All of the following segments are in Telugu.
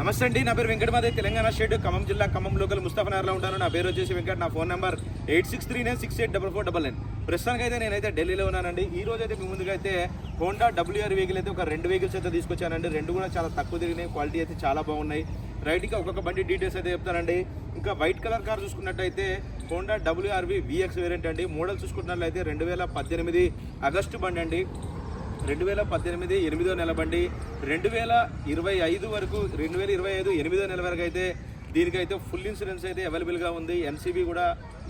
నమస్తే అండి నా పేరు వెంకటమాదే తెలంగాణ స్టేట్ ఖమ్మం జిల్లా ఖమ్మం లోకల్ ముస్తాఫనగర్లో ఉంటాను. నా పేరు వచ్చేసి వెంకట నా phone number eight six three nine six eight double four double nine. ప్రస్తుతానికి అయితే నేనైతే ఢిల్లీలో ఉన్నానండి. ఈ రోజు అయితే మీ ముందుగా అయితే హోండా డబ్ల్యూఆర్ వెహికల్ అయితే ఒక రెండు వెహికల్స్ అయితే తీసుకొచ్చానండి. రెండు కూడా చాలా తక్కువ తిరిగినాయి క్వాలిటీ అయితే చాలా బాగున్నాయి. రైట్గా ఒక్కొక్క బండి డీటెయిల్స్ అయితే చెప్తానండి. ఇంకా వైట్ కలర్ కార్ చూసుకున్నట్టయితే హోండా డబ్ల్యూఆర్వి విఎక్స్ వేరియంట్ అండి. మోడల్ చూసుకున్నట్లయితే రెండు వేల పద్దెనిమిది ఆగస్టు బండి అండి. రెండు వేల పద్దెనిమిది ఎనిమిదో నెల బండి రెండు వేల ఇరవై ఐదు వరకు రెండు వేల ఇరవై ఐదు ఎనిమిదో నెల వరకు అయితే దీనికైతే ఫుల్ ఇన్సూరెన్స్ అయితే అవైలబుల్గా ఉంది. ఎన్సీబీ కూడా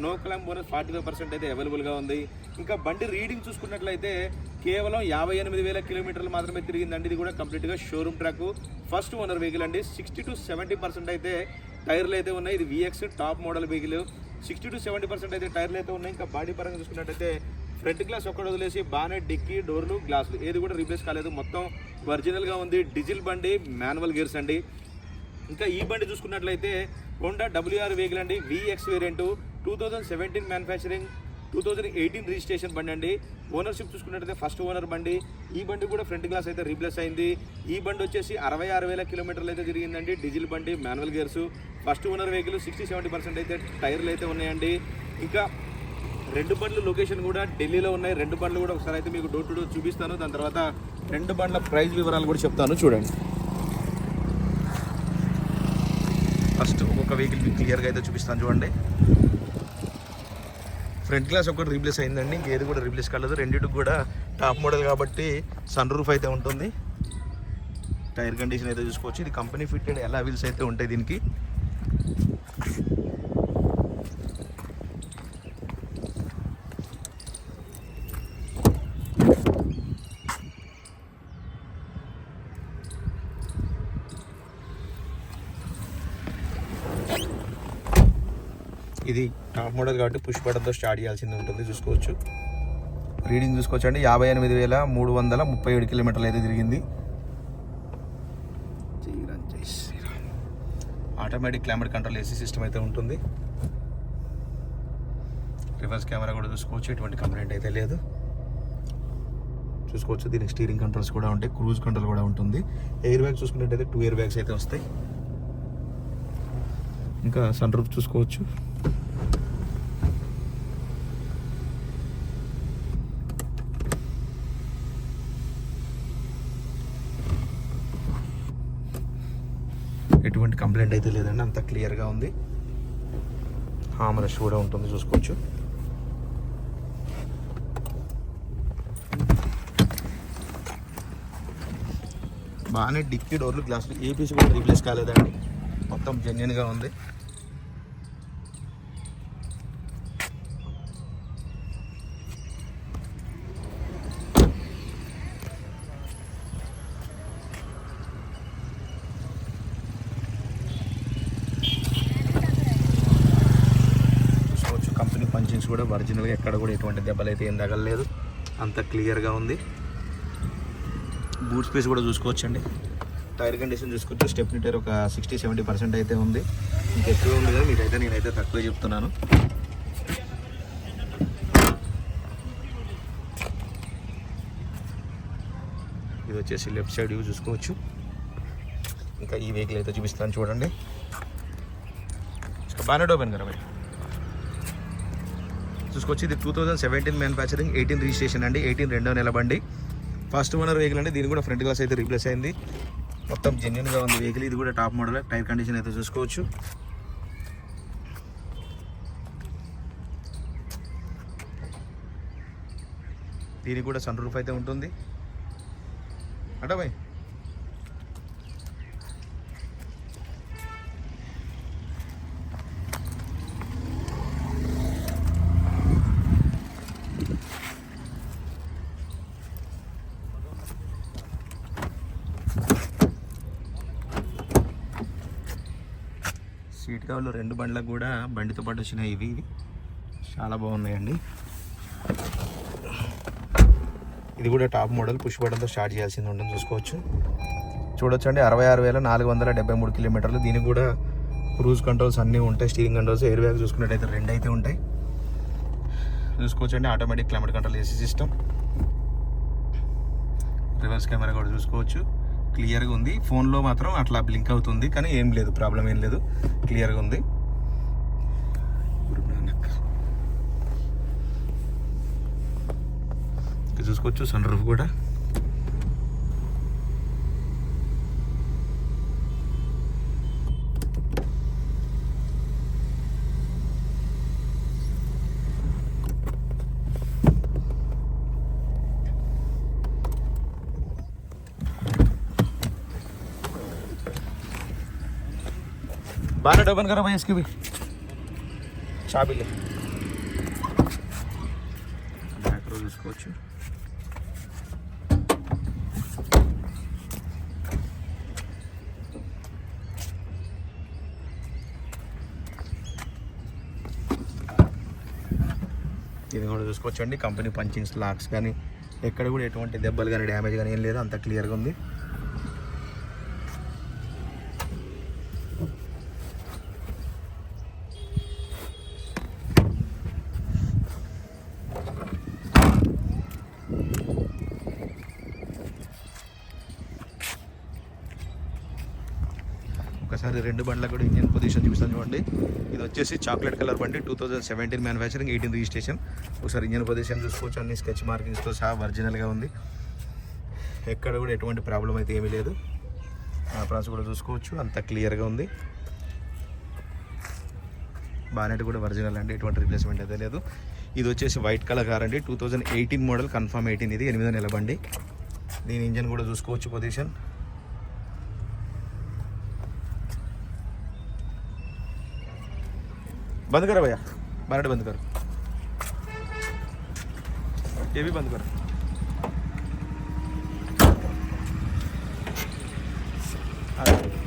no claim bonus forty five percent అయితే అవైలబుల్గా ఉంది. ఇంకా బండి రీడింగ్ చూసుకున్నట్లయితే కేవలం యాభై ఎనిమిది వేల కిలోమీటర్లు మాత్రమే తిరిగిందండి. ఇది కూడా కంప్లీట్గా showroom track. First owner vehicle అండి. సిక్స్టీ టు సెవెంటీ పర్సెంట్ అయితే టైర్లు అయితే ఉన్నాయి. ఇది VX top model vehicle. Sixty to seventy percent అయితే టైర్లు అయితే ఉన్నాయి. ఇంకా బాడీ పరంగా చూసుకున్నట్టయితే ఫ్రంట్ గ్లాస్ ఒక్కటి వదిలేసి బాగానే డిక్కీ డోర్లు గ్లాసులు. ఏది కూడా రీప్లేస్ కాలేదు. మొత్తం ఒరిజినల్గా ఉంది డీజిల్ బండి మాన్యువల్ గేర్స్ అండి. ఇంకా ఈ బండి చూసుకున్నట్లయితే హోండా డబ్ల్యూఆర్ వెహికల్ అండి. VX variant two thousand seventeen manufacturing two thousand eighteen registration బండి అండి. ఓనర్షిప్ చూసుకున్నట్లయితే ఫస్ట్ ఓనర్ బండి. ఈ బండి కూడా ఫ్రంట్ గ్లాస్ అయితే రీప్లేస్ అయింది. ఈ బండి వచ్చేసి అరవై ఆరు వేల కిలోమీటర్లు అయితే తిరిగిందండి డీజిల్ బండి manual gears. First owner vehicle sixty seventy percent అయితే టైర్లు అయితే ఉన్నాయండి. ఇంకా రెండు బండ్లు లొకేషన్ కూడా ఢిల్లీలో ఉన్నాయి. రెండు బండ్లు కూడా ఒకసారి అయితే మీకు డోర్ టు డోర్ చూపిస్తాను. దాని తర్వాత రెండు బండ్ల ప్రైస్ వివరాలు కూడా చెప్తాను. చూడండి. ఫస్ట్ ఒక్కొక్క వెహికల్ మీకు క్లియర్గా అయితే చూపిస్తాను. చూడండి. ఫ్రంట్ గ్లాస్ ఒకటి రీప్లేస్ అయిందండి. ఇంకేది కూడా రీప్లేస్ కాలేదు. రెండింటికి కూడా టాప్ మోడల్ కాబట్టి సన్ రూఫ్ అయితే ఉంటుంది. టైర్ కండిషన్ అయితే చూసుకోవచ్చు. ఇది కంపెనీ ఫిట్టెడ్ ఎలా వీల్స్ అయితే ఉంటాయి దీనికి. ఇది టాప్ మోడల్ కాబట్టి పుష్ బటన్తో స్టార్ట్ చేయాల్సింది ఉంటుంది చూసుకోవచ్చు. రీడింగ్ చూసుకోవచ్చు అండి యాభై ఎనిమిది వేల మూడు వందల ముప్పై ఏడు కిలోమీటర్లు అయితే తిరిగింది. జై automatic climate control AC system అయితే ఉంటుంది. రివర్స్ కెమెరా కూడా చూసుకోవచ్చు ఎటువంటి కంప్లైంట్ అయితే లేదు. చూసుకోవచ్చు దీనికి స్టీరింగ్ కంట్రోల్స్ కూడా ఉంటాయి క్రూజ్ కంట్రోల్ కూడా ఉంటుంది. ఎయిర్ బ్యాగ్స్ చూసుకున్నట్టయితే టూ ఎయిర్ బ్యాగ్స్ అయితే వస్తాయి. ఇంకా సన్ రూఫ్ చూసుకోవచ్చు. ఎటువంటి కంప్లైంట్ అయితే లేదండి అంత క్లియర్గా ఉంది. హామరష్ కూడా ఉంటుంది చూసుకోవచ్చు. బాగానే డిక్కీ డోర్లు గ్లాసులు ఏ పీస్ కూడా రీప్లేస్ కాలేదండి. మొత్తం జెన్యున్గా ఉంది చూసుకోవచ్చు కంపెనీ పంచింగ్స్ కూడా ఒరిజినల్గా ఎక్కడ కూడా ఎటువంటి దెబ్బలు అయితే ఏం తగలలేదు. అంత క్లియర్గా ఉంది. బూట్ స్పేస్ కూడా చూసుకోవచ్చండి. టైర్ కండిషన్ చూసుకుంటే స్టెప్ని టైర్ ఒక సిక్స్టీ సెవెంటీ పర్సెంట్ అయితే ఉంది. ఇంకా ఎక్కువ ఉంది కదా మీరైతే నేనైతే తక్కువే చెప్తున్నాను. ఇది వచ్చేసి లెఫ్ట్ సైడ్ వ్యూ చూసుకోవచ్చు. ఇంకా ఈ వెహికల్ అయితే చూపిస్తాను చూడండి. బాగానే ఓపెన్ కదా భయ్ చూసుకోవచ్చు ఇది two thousand seventeen manufacturing eighteen registration అండి ఎయిటీన్ రెండో నెల బండి. ఫస్ట్ ఓనర్ వెహికల్ అండి దీని కూడా ఫ్రంట్ గ్లాస్ అయితే రీప్లేస్ అయింది. మొత్తం జెన్యున్గా ఉంది వెహికల్ ఇది కూడా టాప్ మోడల్ టైర్ కండిషన్ అయితే చూసుకోవచ్చు. దీనికి కూడా సన్ రూఫ్ అయితే ఉంటుంది. అంటే బాయ్ కవర్లు రెండు బండ్లకు కూడా బండితో పాటు వచ్చినాయి ఇవి. ఇవి చాలా బాగున్నాయండి. ఇది కూడా టాప్ మోడల్. పుష్ బటన్తో స్టార్ట్ చేయాల్సింది ఉంటుంది చూసుకోవచ్చు. చూడొచ్చు అండి అరవై ఆరు వేల నాలుగు వందల డెబ్బై మూడు కిలోమీటర్లు. దీనికి కూడా క్రూజ్ కంట్రోల్స్ అన్నీ ఉంటాయి స్టీరింగ్ కంట్రోల్స్ ఎయిర్ బ్యాగ్ చూసుకున్నట్టయితే రెండు అయితే ఉంటాయి. చూసుకోవచ్చు అండి automatic climate control AC system. Reverse camera కూడా చూసుకోవచ్చు. క్లియర్గా ఉంది. ఫోన్లో మాత్రం అట్లా బ్లింక్ అవుతుంది. కానీ ఏం లేదు ప్రాబ్లం ఏం లేదు. క్లియర్గా ఉంది. చూసుకోవచ్చు సన్ రూఫ్ కూడా. बारह डबल करो भाई इसकी भी चाबी ले మైక్రో చూసుకోవచ్చు ఇది కూడా చూసుకోవచ్చు అండి కంపెనీ పంచింగ్స్ లాక్స్ కానీ ఎక్కడ కూడా ఎటువంటి దెబ్బలు కానీ డ్యామేజ్ కానీ ఏం లేదు అంత క్లియర్గా ఉంది ఒకసారి రెండు బండ్లకు కూడా ఇంజన్ పొజిషన్ చూపిస్తాను చూడండి. ఇది వచ్చేసి చాక్లెట్ కలర్ బండి two thousand seventeen manufacturing eighteen registration ఒకసారి ఇంజన్ పొజిషన్ చూసుకోవచ్చు అన్ని స్కెచ్ మార్కింగ్స్తో సహా ఒరిజినల్గా ఉంది. ఎక్కడ కూడా ఎటువంటి ప్రాబ్లం అయితే ఏమీ లేదు. ఫ్రాన్స్ కూడా చూసుకోవచ్చు అంత క్లియర్గా ఉంది. బానెట్ కూడా ఒరిజినల్ అండి ఎటువంటి రిప్లేస్మెంట్ అయితే లేదు. ఇది వచ్చేసి వైట్ కలర్ కార్ అండి two thousand eighteen model confirm eighteen ఇది ఎనిమిదో నెల బండి. దీని ఇంజన్ కూడా చూసుకోవచ్చు పొజిషన్ बंद करो भैया बारट बंद करो ये भी बंद करो हाँ।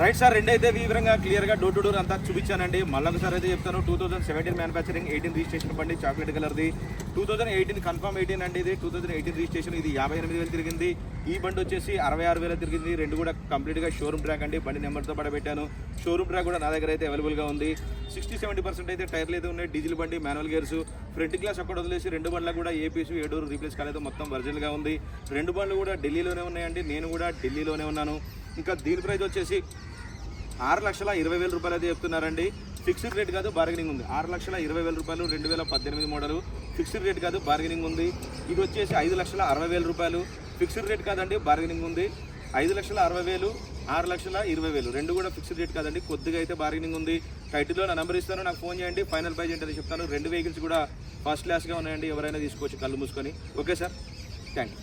రైట్ సార్ రెండైతే వివరంగా క్లియర్గా డోర్ టు డోర్ అంతా చూపించానండి. మళ్ళీ ఒకసారి అయితే చెప్తాను two thousand seventeen manufacturing eighteen registration బండి చాక్లెట్ కలర్ది two thousand eighteen confirm eighteen అండి ఇది. టూ థౌసండ్ ఎయిటీన్ రిజిస్ట్రేషన్ ఇది యాభై ఎనిమిది వేలు తిరిగింది. ఈ బండి వచ్చేసి అరవై ఆరు వేలు తిరిగింది. రెండు కూడా కంప్లీట్గా షోరూమ్ ట్రాక్ అండి. బండి నెంబర్తో పడబెట్టాను షోరూమ్ ట్రాక్ కూడా నా దగ్గర అయితే అవైలబుల్గా ఉంది. సిక్స్టీ సెవెంటీ పర్సెంట్ అయితే టైర్లు అయితే ఉన్నాయి. డీజిల్ బండి మాన్యువల్ గేర్స్ ఫ్రంట్ గ్లాస్ అక్కడ వదిలేసి రెండు బండ్లు కూడా ఏపీసు ఏడూరు రీప్లేస్ కాలేదు. మొత్తం ఒరిజినల్గా ఉంది. రెండు బండ్లు కూడా ఢిల్లీలోనే ఉన్నాయండి. నేను కూడా ఢిల్లీలోనే ఉన్నాను. ఇంకా దీని ప్రైస్ వచ్చేసి ఆరు లక్షల ఇరవై వేల రూపాయలు అయితే చెప్తున్నారండి. ఫిక్స్డ్ రేట్ కాదు బార్గెనింగ్ ఉంది. ఆరు లక్షల ఇరవై వేల రూపాయలు రెండు వేల పద్దెనిమిది మోడలు. ఫిక్స్డ్ రేట్ కాదు బార్గెనింగ్ ఉంది. ఇది వచ్చేసి ఐదు లక్షల అరవై వేల రూపాయలు. ఫిక్స్డ్ రేట్ కాదండి బార్గెనింగ్ ఉంది. ఐదు లక్షల అరవై వేలు ఆరు లక్షల ఇరవై వేలు. రెండు కూడా ఫిక్స్డ్ రేట్ కాదండి కొద్దిగా అయితే బార్గెనింగ్ ఉంది. టైటిల్లో నా నెంబర్ ఇస్తాను నాకు ఫోన్ చేయండి. ఫైనల్ ప్రైజ్ ఏంటని చెప్తాను. రెండు వెహికల్స్ కూడా ఫస్ట్ క్లాస్గా ఉన్నాయండి ఎవరైనా తీసుకోవచ్చు కళ్ళు మూసుకొని. Okay sir thank you